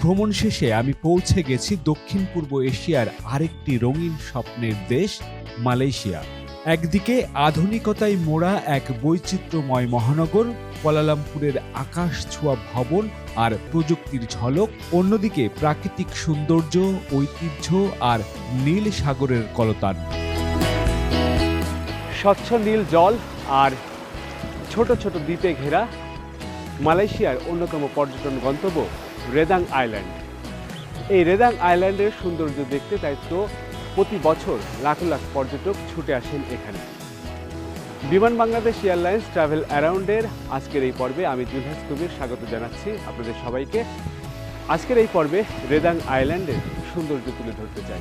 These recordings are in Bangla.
ভ্রমণ শেষে আমি পৌঁছে গেছি দক্ষিণ পূর্ব এশিয়ার আরেকটি রঙিন স্বপ্নের দেশ, মালয়েশিয়া। একদিকে আধুনিকতায় মোড়া এক বৈচিত্র্যময় মহানগর, কোয়ালালামপুরের আকাশ ছোঁয়া ভবন আর প্রযুক্তির ঝলক, অন্যদিকে প্রাকৃতিক সৌন্দর্য, ঐতিহ্য আর নীল সাগরের কলতান। স্বচ্ছ নীল জল আর ছোট ছোট দ্বীপে ঘেরা মালয়েশিয়ার অন্যতম পর্যটন গন্তব্য রেদাং আইল্যান্ড। এই রেদাং আইল্যান্ডের সৌন্দর্য দেখতে তাই তো প্রতি বছর লাখ লাখ পর্যটক ছুটে আসেন এখানে। বিমান বাংলাদেশ এয়ারলাইন্স ট্রাভেল অ্যারাউন্ডের আজকের এই পর্বে আমি জুলহাস কবির স্বাগত জানাচ্ছি আপনাদের সবাইকে। আজকের এই পর্বে রেদাং আইল্যান্ডের সৌন্দর্য তুলে ধরতে চাই।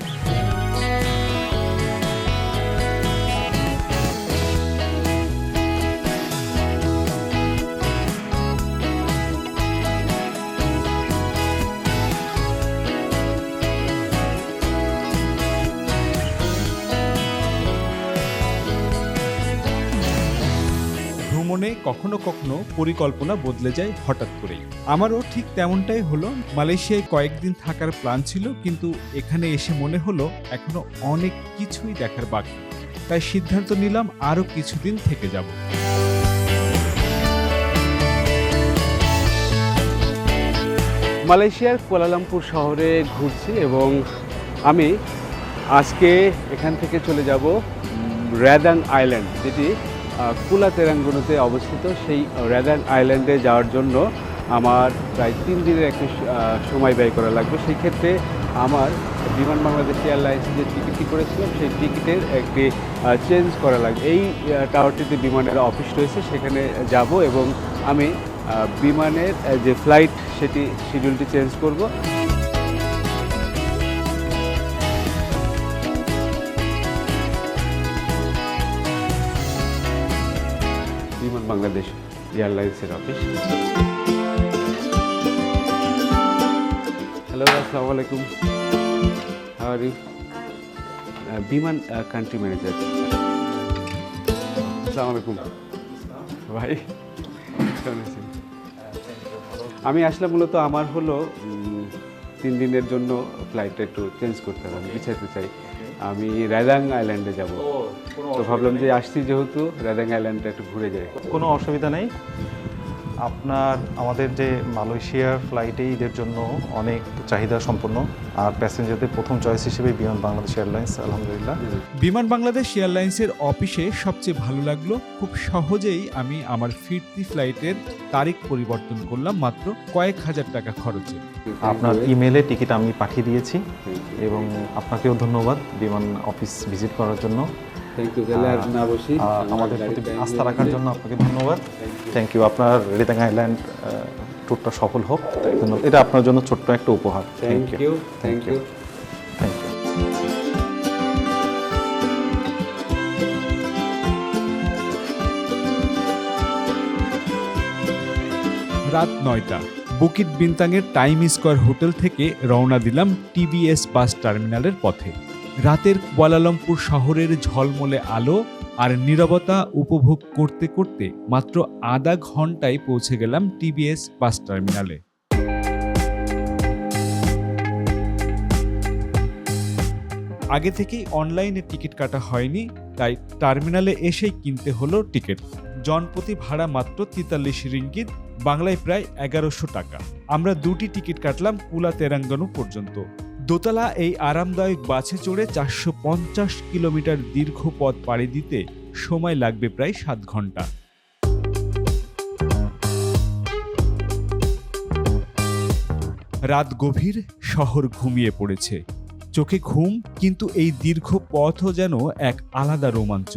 কখনো কখনো পরিকল্পনা বদলে যায় হঠাৎ করেই। আমারও ঠিক তেমনটাই হলো। মালয়েশিয়ায় কয়েকদিন থাকার প্ল্যান ছিল, কিন্তু এখানে এসে মনে হলো এখনও অনেক কিছুই দেখার বাকি। তাই সিদ্ধান্ত নিলাম আরও কিছুদিন থেকে যাব। মালয়েশিয়ার কুয়ালালামপুর শহরে ঘুরছি এবং আমি আজকে এখান থেকে চলে যাব র্যাদাং আইল্যান্ড, যেটি কুলা তেরাঙ্গনুতে অবস্থিত সেই র্যাদাং আইল্যান্ডে যাওয়ার জন্য আমার প্রায় তিন দিনের একটি সময় ব্যয় করা লাগবে। সেই ক্ষেত্রে আমার বিমান বাংলাদেশ এয়ারলাইন্স যে টিকিটটি করেছিলাম, সেই টিকিটের একটি চেঞ্জ করা লাগবে। এই টাওয়ারটিতে বিমানের অফিস রয়েছে, সেখানে যাব এবং আমি বিমানের যে ফ্লাইট, সেটি শিডিউলটি চেঞ্জ করব। বাংলাদেশ এয়ারলাইন্সের অফিস হ্যালো আসসালামু আলাইকুম। How you Biman country manager আসসালামু আলাইকুম। ভাই আমি আসলে মূলত আমার হলো তিন দিনের জন্য ফ্লাইটটা একটু চেঞ্জ করতে হবে আমি বিছাইতে চাই। আমি রায়দাং আইল্যান্ডে যাব। তো ভাবলাম যে আসছি যেহেতু রায়দাং আইল্যান্ডটা একটু ঘুরে যাই। কোনো অসুবিধা নেই? আপনার আমাদের যে মালয়েশিয়ার ফ্লাইটে ঈদের জন্য অনেক চাহিদা সম্পন্ন। আর প্যাসেঞ্জারদের প্রথম চয়েস হিসেবে বিমান বাংলাদেশ এয়ারলাইন্স আলহামদুলিল্লাহ। বিমান বাংলাদেশ এয়ারলাইন্সের অফিসে সবচেয়ে ভালো লাগল খুব সহজেই আমি আমার ফিরতি ফ্লাইটের তারিখ পরিবর্তন করলাম মাত্র কয়েক হাজার টাকা খরচে। আপনার ইমেলে টিকিট আমি পাঠিয়ে দিয়েছি এবং আপনাকেও ধন্যবাদ বিমান অফিস ভিজিট করার জন্য। আমাদের প্রতি আস্থা রাখার জন্য আপনাকে ধন্যবাদ। থ্যাংক ইউ আপনার রিতাং আইল্যান্ড ট্যুরটা সফল হোক। জন্য এটা আপনার জন্য ছোট্ট একটা উপহার। Thank you thank you thank you রাত নয়টা। বুকিট বিন্তাংয়ের টাইম স্কোয়ার হোটেল থেকে রওনা দিলাম টিবিএস বাস টার্মিনালের পথে। রাতের কুয়ালালামপুর শহরের ঝলমলে আলো আর নীরবতা উপভোগ করতে করতে মাত্র আধা ঘন্টায় পৌঁছে গেলাম টিবিএস বাস টার্মিনালে। আগে থেকেই অনলাইনে টিকিট কাটা হয়নি, তাই টার্মিনালে এসেই কিনতে হলো টিকিট। জনপ্রতি ভাড়া মাত্র তেতাল্লিশ রিঙ্গিত, বাংলায় প্রায় এগারোশো টাকা। আমরা দুটি টিকিট কাটলাম কুলা তেরাঙ্গানু পর্যন্ত। দোতলা এই আরামদায়ক বাসে চড়ে চারশো পঞ্চাশ কিলোমিটার দীর্ঘ পথ পাড়ি দিতে সময় লাগবে প্রায় সাত ঘণ্টা। রাত গভীর, শহর ঘুমিয়ে পড়েছে। চোখে ঘুম, কিন্তু এই দীর্ঘ পথও যেন এক আলাদা রোমাঞ্চ।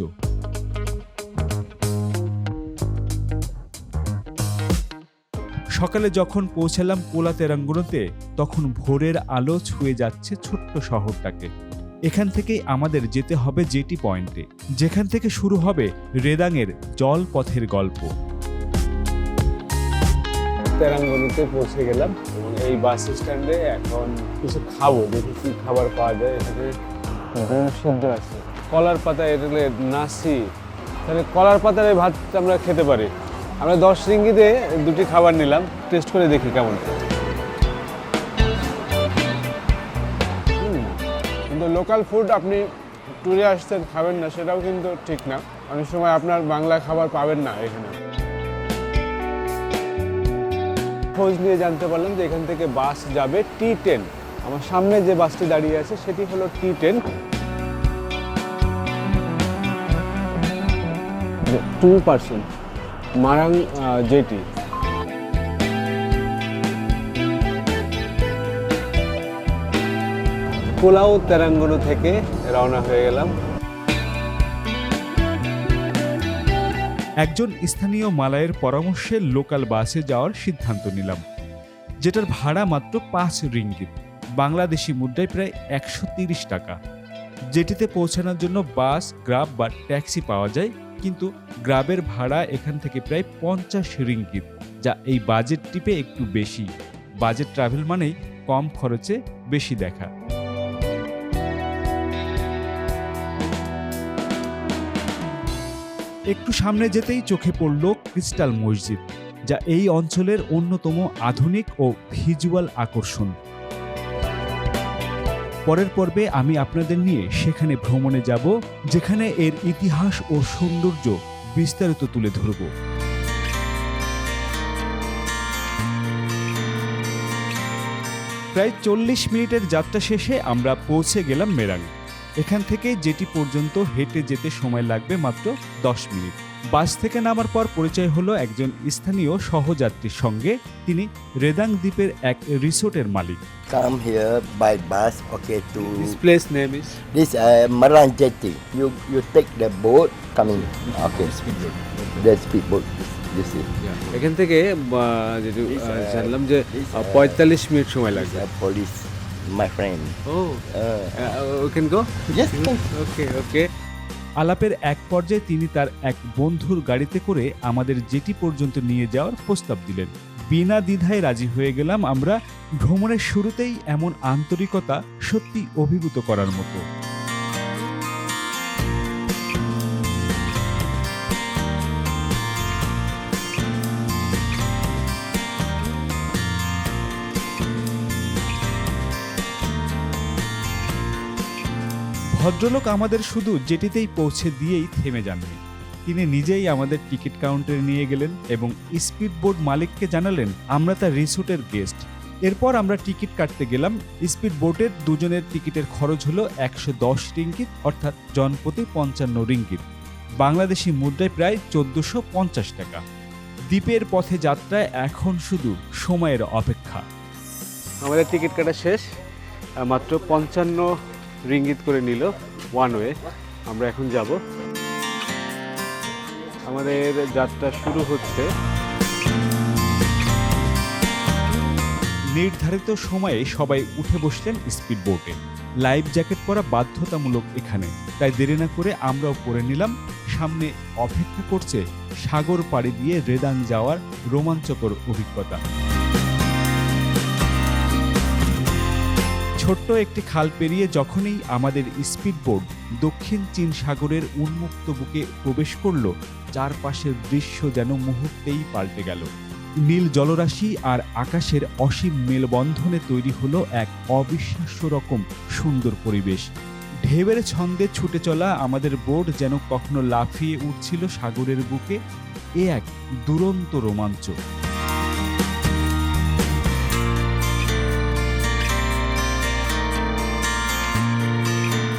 সকালে যখন পৌঁছালাম কোলা তেরাঙ্গনতে তখন ভোরের আলো ছুঁয়ে যাচ্ছে ছোট্ট শহরটাকে। এখান থেকেই আমাদের যেতে হবে জেটি পয়েন্টে, যেখান থেকে শুরু হবে রেদাংয়ের জলপথের গল্প। তেরাঙ্গনুতে পৌঁছে গেলাম এবং এই বাস স্ট্যান্ডে এখন কিছু খাব, দেখি কি খাবার পাওয়া যায় এখানে। সেদ্ধ আছে। কলার পাতা এটা নাসি, তাহলে কলার পাতার এই ভাত আমরা খেতে পারি। আমরা দশ রিঙ্গিতে দুটি খাবার নিলাম। টেস্ট করে দেখি কেমন। কিন্তু লোকাল ফুড আপনি ট্যুরে আসছেন, খাবেন না, সেটাও কিন্তু ঠিক না। অনেক সময় আপনার বাংলা খাবার পাবেন না এখানে। খোঁজ নিয়ে জানতে পারলাম যে এখান থেকে বাস যাবে টি টেন আমার সামনে যে বাসটি দাঁড়িয়ে আছে, সেটি হলো T ten two percent Marang jetty Kuala Terengganu থেকে রওনা হয়ে গেলাম। একজন স্থানীয় মালায়ের পরামর্শে লোকাল বাসে যাওয়ার সিদ্ধান্ত নিলাম, যেটার ভাড়া মাত্র পাঁচ রিঙ্গিত, বাংলাদেশি মুদ্রায় প্রায় একশো টাকা। যেটিতে পৌঁছানোর জন্য বাস, গ্রাব বা ট্যাক্সি পাওয়া যায় কিন্তু গ্রাবের ভাড়া এখান থেকে প্রায় পঞ্চাশ রিঙ্গিত, যা এই বাজেট টিপে একটু বেশি। বাজেট ট্রাভেল মানেই কম খরচে বেশি দেখা। একটু সামনে যেতেই চোখে পড়ল ক্রিস্টাল মসজিদ, যা এই অঞ্চলের অন্যতম আধুনিক ও ভিজুয়াল আকর্ষণ। পরের পর্বে আমি আপনাদের নিয়ে সেখানে ভ্রমণে যাব, যেখানে এর ইতিহাস ও সৌন্দর্য বিস্তারিত তুলে ধরব। প্রায় চল্লিশ মিনিটের যাত্রা শেষে আমরা পৌঁছে গেলাম মেরাং। এখান থেকে যেটি পর্যন্ত হেঁটে যেতে সময় লাগবে মাত্র দশ মিনিট। বাস থেকে নামার পর পরিচয় হলো একজন স্থানীয় সহযাত্রীর সঙ্গে। তিনি রেদাং দ্বীপের এক রিসোর্টের মালিক। Come here by bus okay to this place name is you you take the boat coming okay speed boat the speed boat এখান থেকে জানলাম যে পঁয়তাল্লিশ মিনিট সময় লাগবে। মাই ফ্রেন্ড ও ওকে ওকে ওকে আলাপের এক পর্যায়ে তিনি তার এক বন্ধুর গাড়িতে করে আমাদের জেটি পর্যন্ত নিয়ে যাওয়ার প্রস্তাব দিলেন। বিনা দ্বিধায় রাজি হয়ে গেলাম আমরা। ভ্রমণের শুরুতেই এমন আন্তরিকতা সত্যি অভিভূত করার মতো। ভদ্রলোক আমাদের শুধু জেটিতেই পৌঁছে দিয়েই থেমে যাননি। তিনি নিজেই আমাদের টিকিট কাউন্টারে নিয়ে গেলেন এবং স্পিডবোট মালিককে জানালেন, আমরা তার রিসোর্টের গেস্ট। এরপর আমরা টিকিট কাটতে গেলাম। স্পিড বোটের দুজনের টিকিটের খরচ হলো একশো দশ রিঙ্গিত, অর্থাৎ জনপ্রতি পঞ্চান্ন রিঙ্গিত। বাংলাদেশি মুদ্রায় প্রায় চোদ্দশো পঞ্চাশ টাকা। দ্বীপের পথে যাত্রায় এখন শুধু সময়ের অপেক্ষা। আমাদের টিকিট কাটা শেষ, মাত্র পঞ্চান্ন রিঙ্গিত করে নিল ওয়ান ওয়ে আমরা এখন যাব। আমাদের যাত্রা শুরু হচ্ছে। নির্ধারিত সময়ে সবাই উঠে বসলেন স্পিড বোটে লাইফ জ্যাকেট পরা বাধ্যতামূলক এখানে। তাই দেরি না করে আমরাও পরে নিলাম। সামনে অপেক্ষা করছে সাগর পাড়ি দিয়ে রেদাং যাওয়ার রোমাঞ্চকর অভিজ্ঞতা। ছোট্ট একটি খাল পেরিয়ে যখনই আমাদের স্পিড বোট দক্ষিণ চীন সাগরের উন্মুক্ত বুকে প্রবেশ করল, চারপাশের দৃশ্য যেন মুহূর্তেই পাল্টে গেল। নীল জলরাশি আর আকাশের অসীম মেলবন্ধনে তৈরি হলো এক অবিশ্বাস্য রকম সুন্দর পরিবেশ। ঢেউয়ের ছন্দে ছুটে চলা আমাদের বোট যেন কখনো লাফিয়ে উঠছিল সাগরের বুকে, এ এক দুরন্ত রোমাঞ্চ।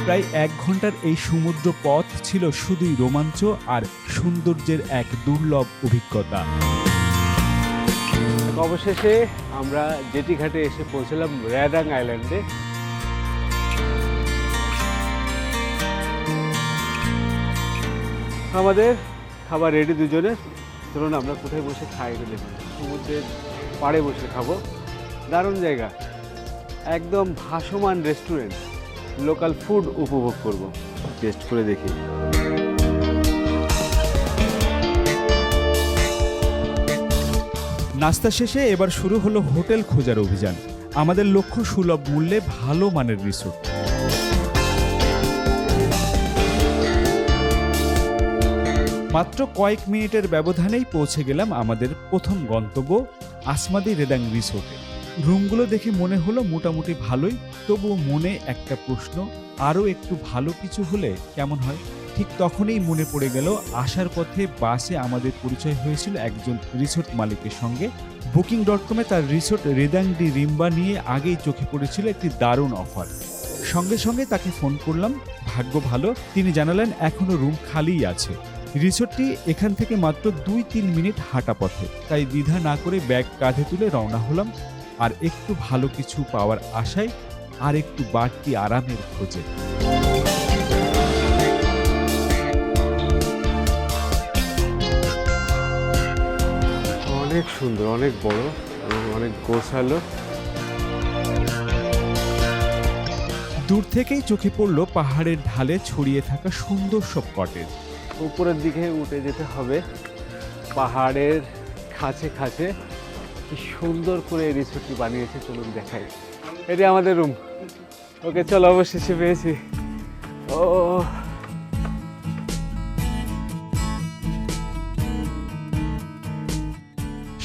প্রায় এক ঘণ্টার এই সমুদ্র পথ ছিল শুধুই রোমাঞ্চ আর সৌন্দর্যের এক দুর্লভ অভিজ্ঞতা। অবশেষে আমরা জেটি ঘাটে এসে পৌঁছলাম র্যাডাং আইল্যান্ডে। আমাদের খাবার রেডি দুজনের। ধরুন আমরা কোথায় বসে খাই দেখুন সমুদ্রের পাড়ে বসে খাব। দারুণ জায়গা। একদম ভাসমান রেস্টুরেন্ট লোকাল ফুড উপভোগ করব। টেস্ট করে দেখি। নাস্তা শেষে এবার শুরু হলো হোটেল খোঁজার অভিযান। আমাদের লক্ষ্য সুলভ মূল্যে ভালো মানের রিসোর্ট। মাত্র কয়েক মিনিটের ব্যবধানেই পৌঁছে গেলাম আমাদের প্রথম গন্তব্য আসমাদি রেদাং রিসোর্টে। রুমগুলো দেখে মনে হলো মোটামুটি ভালোই তবুও মনে একটা প্রশ্ন, আরও একটু ভালো কিছু হলে কেমন হয়? ঠিক তখনই মনে পড়ে গেল, আসার পথে বাসে আমাদের পরিচয় হয়েছিল একজন রিসোর্ট মালিকের সঙ্গে। বুকিং ডট কমে তার রিসোর্ট রেদাংডি রিম্বা নিয়ে আগেই চোখে পড়েছিল একটি দারুণ অফার। সঙ্গে সঙ্গে তাকে ফোন করলাম, ভাগ্য ভালো, তিনি জানালেন এখনও রুম খালিই আছে। রিসোর্টটি এখান থেকে মাত্র দুই তিন মিনিট হাঁটা পথে, তাই দ্বিধা না করে ব্যাগ কাঁধে তুলে রওনা হলাম। আর একটু ভালো কিছু পাওয়ার আশায় আর একটু বাড়তি আরামের খোঁজে। অনেক সুন্দর অনেক বড় এবং অনেক গোছালো। দূর থেকেই চোখে পড়ল পাহাড়ের ঢালে ছড়িয়ে থাকা সুন্দর সব কটেজ উপরের দিকে উঠে যেতে হবে। পাহাড়ের খাঁচে খাঁচে কি সুন্দর করে রিসোর্টটি বানিয়েছে চলুন দেখাই। এটি আমাদের রুম ওকে, চলো, অবশেষে পেয়েছি। ও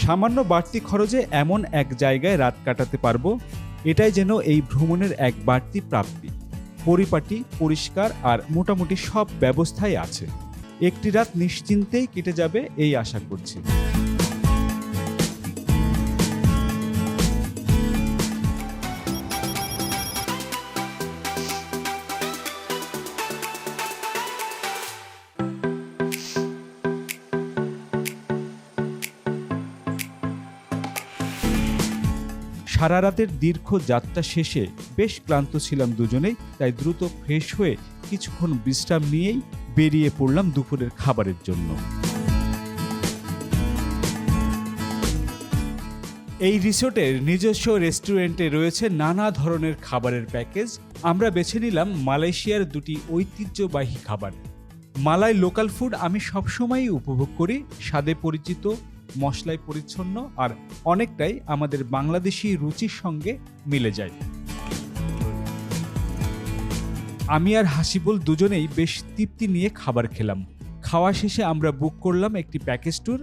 সামান্য বাড়তি খরচে এমন এক জায়গায় রাত কাটাতে পারব, এটাই যেন এই ভ্রমণের এক বাড়তি প্রাপ্তি। পরিপাটি, পরিষ্কার আর মোটামুটি সব ব্যবস্থাই আছে। একটি রাত নিশ্চিন্তেই কেটে যাবে এই আশা করছি। সারা রাতের দীর্ঘ যাত্রা শেষে বেশ ক্লান্ত ছিলাম দুজনেই, তাই দ্রুত ফ্রেশ হয়ে কিছুক্ষণ বিশ্রাম নিয়েই বেরিয়ে পড়লাম দুপুরের খাবারের জন্য। এই রিসোর্টের নিজস্ব রেস্টুরেন্টে রয়েছে নানা ধরনের খাবারের প্যাকেজ। আমরা বেছে নিলাম মালয়েশিয়ার দুটি ঐতিহ্যবাহী খাবার। মালাই লোকাল ফুড আমি সবসময়ই উপভোগ করি, স্বাদে পরিচিত মশলায় পরিচ্ছন্ন আর অনেকটাই আমাদের বাংলাদেশি রুচির সঙ্গে মিলে যায়। আমি আর হাসিবুল দুজনেই বেশ তৃপ্তি নিয়ে খাবার খেলাম। খাওয়া শেষে আমরা বুক করলাম একটি প্যাকেজ ট্যুর।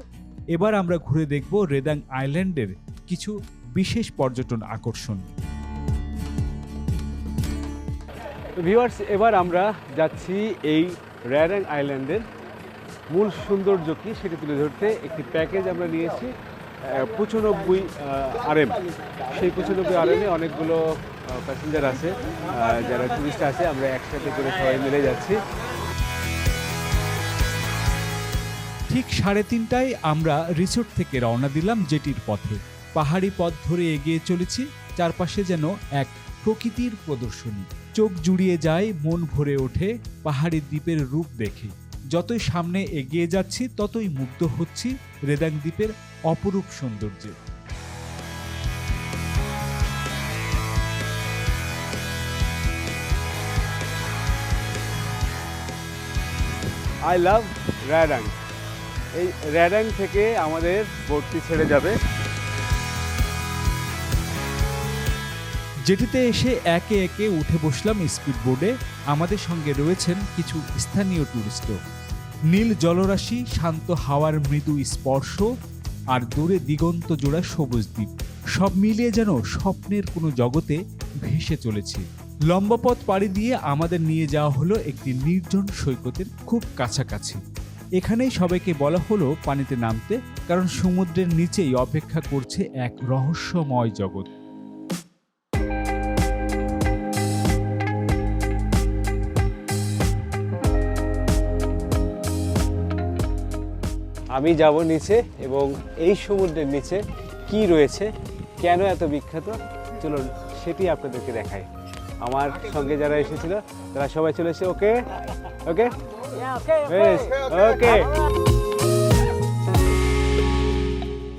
এবার আমরা ঘুরে দেখব রেদাং আইল্যান্ডের কিছু বিশেষ পর্যটন আকর্ষণ। ভিউয়ার্স এবার আমরা যাচ্ছি এই র্যারাং আইল্যান্ডের মূল সৌন্দর্য কি সেটা তুলে ধরতে একটি প্যাকেজ আমরা নিয়েছি পঁচানব্বই আরএম সেই পঁচানব্বই আরএমে অনেকগুলো প্যাসেঞ্জার আছে যারা টুরিস্ট আছে, আমরা একসাথে করে সবাই মিলে যাচ্ছি। ঠিক সাড়ে তিনটায় আমরা রিসোর্ট থেকে রওনা দিলাম জেটির পথে। পাহাড়ি পথ ধরে এগিয়ে চলেছি, চারপাশে যেন এক প্রকৃতির প্রদর্শনী। চোখ জুড়িয়ে যায়, মন ভরে ওঠে পাহাড়ি দ্বীপের রূপ দেখে। যতই সামনে এগিয়ে যাচ্ছি, ততই মুগ্ধ হচ্ছি রেদাং দ্বীপের অপরূপ সৌন্দর্যে। আই লাভ র্যাডাং এই র্যাডাং থেকে আমাদের বোটটি ছেড়ে যাবে। যেটিতে এসে একে একে উঠে বসলাম স্পিড বোর্ডে আমাদের সঙ্গে রয়েছেন কিছু স্থানীয় টুরিস্টও। নীল জলরাশি, শান্ত হাওয়ার মৃদু স্পর্শ আর দূরে দিগন্ত জোড়া সবুজ দ্বীপ। সব মিলিয়ে যেন স্বপ্নের কোনো জগতে ভেসে চলেছে। লম্বা পথ পাড়ি দিয়ে আমাদের নিয়ে যাওয়া হলো একটি নির্জন সৈকতের খুব কাছাকাছি। এখানেই সবাইকে বলা হলো পানিতে নামতে, কারণ সমুদ্রের নিচেই অপেক্ষা করছে এক রহস্যময় জগৎ। আমি যাব নিচে এবং এই সমুদ্রের নিচে কি রয়েছে কেন এত বিখ্যাত চলুন সেটি আপনাদেরকে দেখাই। আমার সঙ্গে যারা এসেছিল তারা সবাই চলে চলেছে ওকে? ওকে? ওকে।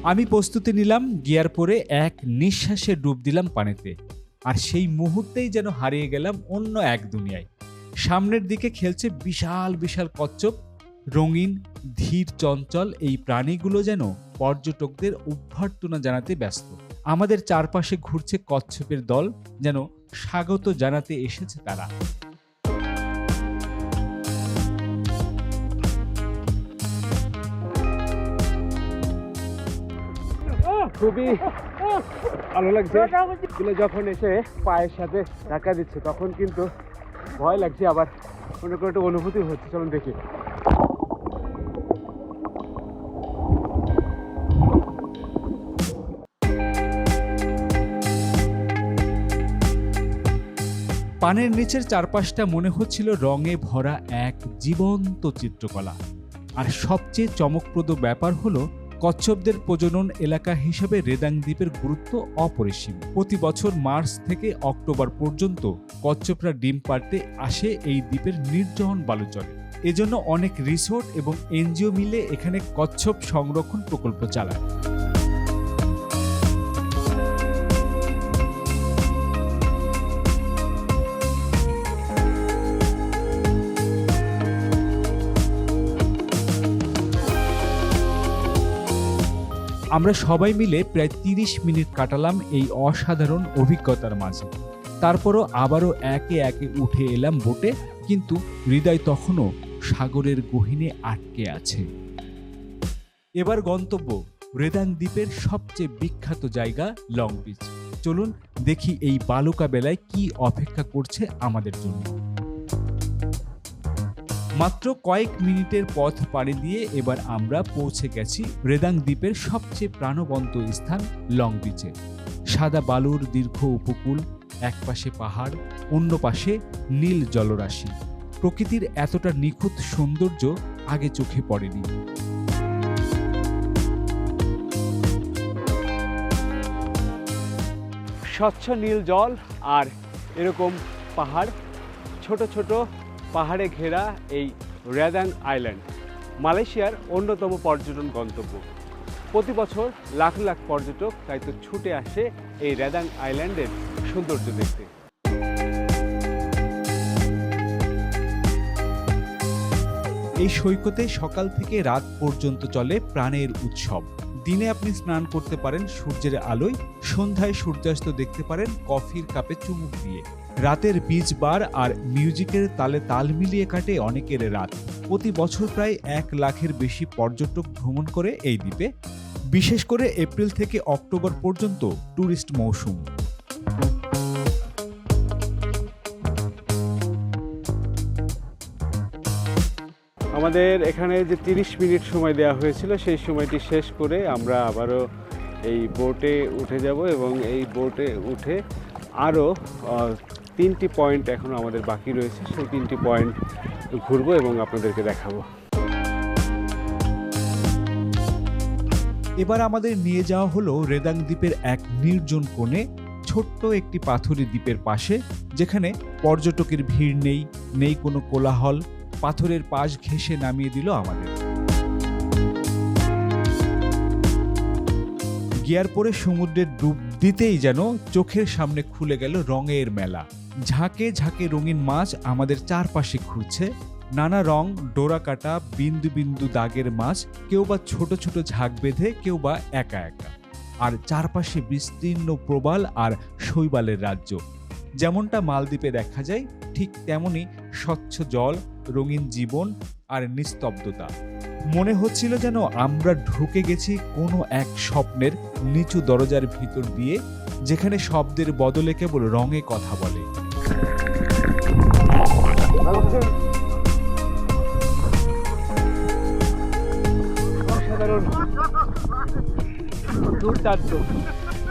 আমি প্রস্তুতি নিলাম গিয়ার পরে এক নিঃশ্বাসে ডুব দিলাম পানিতে। আর সেই মুহূর্তেই যেন হারিয়ে গেলাম অন্য এক দুনিয়ায়। সামনের দিকে খেলছে বিশাল বিশাল কচ্ছপ। রঙিন, ধীর, চঞ্চল এই প্রাণীগুলো যেন পর্যটকদের অভ্যর্থনা জানাতে ব্যস্ত। আমাদের চারপাশে ঘুরছে কচ্ছপের দল যেন স্বাগত জানাতে এসেছে তারা। খুবই ভালো লাগছে। কিন্তু যখন এসে পায়ের সাথে ধাক্কা দিচ্ছে, তখন কিন্তু ভয় লাগছে আবার। করে একটা অনুভূতি হচ্ছে, চলুন দেখি। পানের নিচের চারপাশটা মনে হচ্ছিল রঙে ভরা এক জীবন্ত চিত্রকলা। আর সবচেয়ে চমকপ্রদ ব্যাপার হলো, কচ্ছপদের প্রজনন এলাকা হিসেবে রেদাং দ্বীপের গুরুত্ব অপরিসীম। প্রতি বছর মার্চ থেকে অক্টোবর পর্যন্ত কচ্ছপরা ডিম পাড়তে আসে এই দ্বীপের নির্জন বালুচরে। এজন্য অনেক রিসোর্ট এবং এনজিও মিলে এখানে কচ্ছপ সংরক্ষণ প্রকল্প চালায়। আমরা সবাই মিলে প্রায় তিরিশ মিনিট কাটালাম এই অসাধারণ অভিজ্ঞতার মাঝে। তারপরও আবারও একে একে উঠে এলাম বোটে, কিন্তু হৃদয় তখনও সাগরের গহীনে আটকে আছে। এবার গন্তব্য রেদাং দ্বীপের সবচেয়ে বিখ্যাত জায়গা লং বিচ। চলুন দেখি এই বালুকা বেলায় কি অপেক্ষা করছে আমাদের জন্য। মাত্র কয়েক মিনিটের পথ পাড়ি দিয়ে এবার আমরা পৌঁছে গেছি রেদাং দ্বীপের সবচেয়ে প্রাণবন্ত স্থান লং বিচে। সাদা বালুর দীর্ঘ উপকূল, একপাশে পাহাড়, অন্য পাশে নীল জলরাশি। প্রকৃতির এতটা নিখুঁত সৌন্দর্য আগে চোখে পড়েনি। স্বচ্ছ নীল জল আর এরকম পাহাড়, ছোট ছোট পাহাড়ে ঘেরা এই রেদাং আইল্যান্ড, মালয়েশিয়ার অন্যতম পর্যটন গন্তব্য। প্রতি বছর লাখ লাখ পর্যটক তাই তো ছুটে আসে এই রেদাং আইল্যান্ডের সৌন্দর্য দেখতে। এই সৈকতে সকাল থেকে রাত পর্যন্ত চলে প্রাণের উৎসব। দিনে আপনি স্নান করতে পারেন সূর্যের আলোয়, সন্ধ্যায় সূর্যাস্ত দেখতে পারেন কফির কাপে চুমুক দিয়ে। রাতের বীজ বার আর মিউজিকের তালে তাল মিলিয়ে কাটে অনেকের রাত। প্রতি বছর প্রায় এক লাখের বেশি পর্যটক ভ্রমণ করে এই দ্বীপে। বিশেষ করে এপ্রিল থেকে অক্টোবর পর্যন্ত ট্যুরিস্ট মৌসুম। আমাদের এখানে যে তিরিশ মিনিট সময় দেওয়া হয়েছিল, সেই সময়টি শেষ করে আমরা আবারও এই বোটে উঠে যাব এবং এই বোটে উঠে আরও তিনটি পয়েন্ট এখনও আমাদের বাকি রয়েছে। সেই তিনটি পয়েন্ট ঘুরবো এবং আপনাদেরকে দেখাবো। এবার আমাদের নিয়ে যাওয়া হলো রেদাং দ্বীপের এক নির্জন কোণে ছোট্ট একটি পাথুরি দ্বীপের পাশে, যেখানে পর্যটকের ভিড় নেই নেই কোনো কোলাহল। পাথরের পাশ ঘেঁষে নামিয়ে দিল আমাদের। গিয়ার পরে সমুদ্রের ডুব দিতেই যেন চোখের সামনে খুলে গেল রঙের মেলা। ঝাঁকে ঝাঁকে রঙিন মাছ আমাদের চারপাশে ঘুরছে নানা রং, ডোরা কাটা, বিন্দু বিন্দু দাগের মাছ, কেউ বা ছোট ছোট ঝাঁক বেঁধে, কেউ বা একা একা। আর চারপাশে বিস্তীর্ণ প্রবাল আর শৈবালের রাজ্য। যেমনটা মালদ্বীপে দেখা যায়, ঠিক তেমনি স্বচ্ছ জল রঙিন জীবন আর নিস্তব্ধতা। মনে হচ্ছিল যেন আমরা ঢুকে গেছি কোনো এক স্বপ্নের নিচু দরজার ভিতর দিয়ে, যেখানে শব্দের বদলে কেবল রঙে কথা বলে।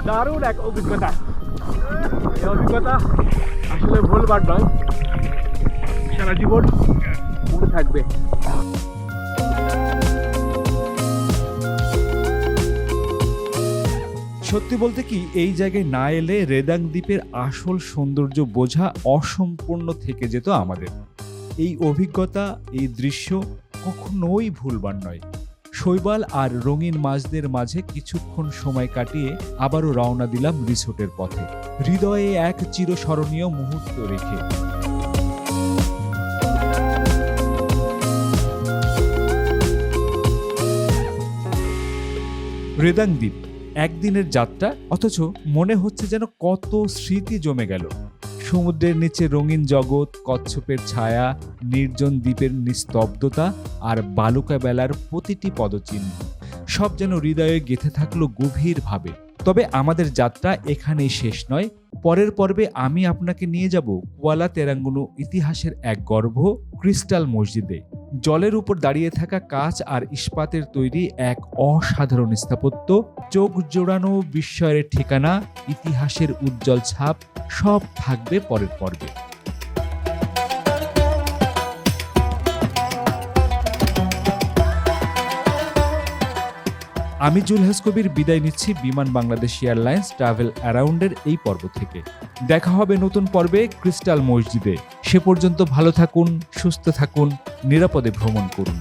দারুণ এক অভিজ্ঞতা। এই অভিজ্ঞতা আসলে ভুলবার নয়। সারা জীবন থাকবে। সত্যি বলতে কি, এই জায়গায় না এলে রেদাং দ্বীপের আসল সৌন্দর্য বোঝা অসম্পূর্ণ থেকে যেত আমাদের। এই অভিজ্ঞতা, এই দৃশ্য কখনোই ভুলবার নয়। শৈবাল আর রঙিন মাছদের মাঝে কিছুক্ষণ সময় কাটিয়ে আবারও রওনা দিলাম রিসোর্টের পথে। হৃদয়ে এক চিরস্মরণীয় মুহূর্ত রেখে। রেদাং দ্বীপ একদিনের যাত্রা, অথচ মনে হচ্ছে যেন কত স্মৃতি জমে গেল। সমুদ্রের নিচে রঙিন জগৎ, কচ্ছপের ছায়া, নির্জন দ্বীপের নিস্তব্ধতা আর বালুকা বেলার প্রতিটি পদচিহ্ন। সব যেন হৃদয়ে গেঁথে থাকল গভীরভাবে। তবে আমাদের যাত্রা এখানেই শেষ নয়। পরের পর্বে আমি আপনাকে নিয়ে যাব কুয়ালা তেরাঙ্গুনু ইতিহাসের এক গর্ভ ক্রিস্টাল মসজিদে। জলের উপর দাঁড়িয়ে থাকা কাঁচ আর ইস্পাতের তৈরি এক অসাধারণ স্থাপত্য, চোখ জোড়ানো বিস্ময়ের ঠিকানা, ইতিহাসের উজ্জ্বল ছাপ সব থাকবে পরের পর্বে। আমি জুলহাস কবির বিদায় নিচ্ছি বিমান বাংলাদেশ এয়ারলাইন্স ট্রাভেল অ্যারাউন্ডের এই পর্ব থেকে। দেখা হবে নতুন পর্বে ক্রিস্টাল মসজিদে। সে পর্যন্ত ভালো থাকুন, সুস্থ থাকুন, নিরাপদে ভ্রমণ করুন।